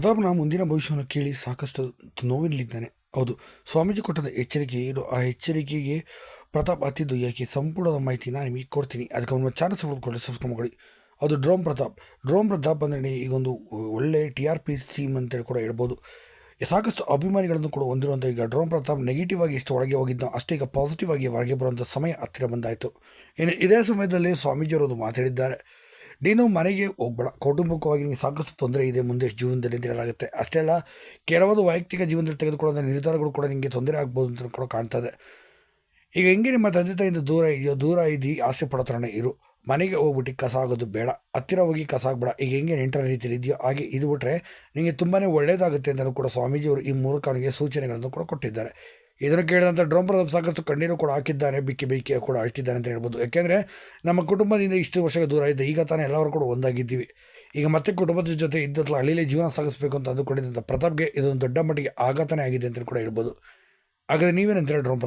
ಪ್ರತಾಪ್ನ ಮುಂದಿನ ಭವಿಷ್ಯವನ್ನು ಕೇಳಿ ಸಾಕಷ್ಟು ನೋವಿನಲ್ಲಿದ್ದಾನೆ. ಹೌದು, ಸ್ವಾಮೀಜಿ ಕೊಟ್ಟದ ಎಚ್ಚರಿಕೆ ಏನು? ಆ ಎಚ್ಚರಿಕೆಗೆ ಪ್ರತಾಪ್ ಹತ್ತಿದ್ದು ಯಾಕೆ? ಸಂಪೂರ್ಣದ ಮಾಹಿತಿ ನಾನು ನಿಮಗೆ ಕೊಡ್ತೀನಿ. ಅದಕ್ಕೆ ಒಂದು ಚಾನಲ್ ಸಬ್ಸ್ಕ್ರೈಬ್ ಕೊಡಿ ಸಬ್ಸ್ಕ್ರೈಬ್ ಮಾಡಿ. ಅದು ಡ್ರೋಮ್ ಪ್ರತಾಪ್. ಡ್ರೋಮ್ ಪ್ರತಾಪ್ ಅಂದರೆ ಈಗೊಂದು ಒಳ್ಳೆ ಟಿ ಆರ್ ಪಿ ಸೀಮ್ ಅಂತೇಳಿ ಕೂಡ ಹೇಳ್ಬೋದು. ಸಾಕಷ್ಟು ಅಭಿಮಾನಿಗಳನ್ನು ಕೂಡ ಹೊಂದಿರುವಂಥ ಈಗ ಡ್ರೋಮ್ ಪ್ರತಾಪ್ ನೆಗೆಟಿವ್ ಆಗಿ ಎಷ್ಟು ಒಳಗೆ ಹೋಗಿದ್ದ ಅಷ್ಟೇ ಈಗ ಪಾಸಿಟಿವ್ ಆಗಿ ಹೊರಗೆ ಬರುವಂಥ ಸಮಯ ಹತ್ತಿರ ಬಂದಾಯಿತು. ಇನ್ನು ಇದೇ ಸಮಯದಲ್ಲಿ ಸ್ವಾಮೀಜಿಯವರು ಮಾತಾಡಿದ್ದಾರೆ. ನೀನು ಮನೆಗೆ ಹೋಗ್ಬೇಡ. ಕೌಟುಂಬಿಕವಾಗಿ ನಿಮಗೆ ಸಾಕಷ್ಟು ತೊಂದರೆ ಇದೆ ಮುಂದೆ ಜೀವನದಲ್ಲಿ ಅಂತ ಹೇಳಲಾಗುತ್ತೆ. ಅಷ್ಟೇ ಅಲ್ಲ ಕೆಲವೊಂದು ವೈಯಕ್ತಿಕ ಜೀವನದಲ್ಲಿ ತೆಗೆದುಕೊಳ್ಳೋ ನಿರ್ಧಾರಗಳು ಕೂಡ ನಿಮಗೆ ತೊಂದರೆ ಆಗ್ಬೋದು ಅಂತ ಕೂಡ ಕಾಣ್ತದೆ ಈಗ ಹೆಂಗೆ ನಿಮ್ಮ ತಂದೆ ತಾಯಿಂದ ದೂರ ಇದೆಯೋ, ದೂರ ಇದ್ದು, ಆಸೆ ಪಡೋ ಇರು. ಮನೆಗೆ ಹೋಗ್ಬಿಟ್ಟು ಕಸ ಆಗೋದು ಬೇಡ. ಹತ್ತಿರ ಹೋಗಿ ಕಸ ಆಗ್ಬೇಡ ಈಗ ಹೆಂಗೆ ನೆಂಟರ ರೀತಿಯಲ್ಲಿ ಇದೆಯೋ ಹಾಗೆ ಇದು ಬಿಟ್ಟರೆ ನಿಮಗೆ ತುಂಬಾ ಒಳ್ಳೆಯದಾಗುತ್ತೆ ಅಂತಲೂ ಕೂಡ ಸ್ವಾಮೀಜಿಯವರು ಈ ಮೂಲಕ ಕಾಲಿಗೆ ಸೂಚನೆಗಳನ್ನು ಕೂಡ ಕೊಟ್ಟಿದ್ದಾರೆ. ಇದನ್ನು ಕೇಳಿದಂಥ ಡ್ರೋಮ್ ಪ್ರತಾಪ್ ಸಾಕಷ್ಟು ಕಣ್ಣೀರು ಕೂಡ ಹಾಕಿದ್ದಾನೆ, ಬಿಕ್ಕಿ ಬಿಕ್ಕಿ ಕೂಡ ಅಳ್ತಿದ್ದಾನೆ ಅಂತ ಹೇಳ್ಬೋದು. ಯಾಕೆಂದರೆ ನಮ್ಮ ಕುಟುಂಬದಿಂದ ಇಷ್ಟು ವರ್ಷಗಳ ದೂರ ಇದ್ದೆ ಈಗ ತಾನೇ ಎಲ್ಲರೂ ಕೂಡ ಒಂದಾಗಿದ್ದೀವಿ. ಈಗ ಮತ್ತೆ ಕುಟುಂಬದ ಜೊತೆ ಇದ್ದತ್ಲ ಹಳ್ಳಿಲೇ ಜೀವನ ಸಾಗಿಸಬೇಕು ಅಂತ ಅಂದುಕೊಂಡಿದ್ದಂಥ ಪ್ರತಾಪ್ಗೆ ಇದೊಂದು ದೊಡ್ಡ ಮಟ್ಟಿಗೆ ಆಘಾತನೇ ಆಗಿದೆ ಅಂತ ಕೂಡ ಹೇಳ್ಬೋದು. ಹಾಗಾದರೆ ನೀವೇನಂತೀರ ಡ್ರೋಮ್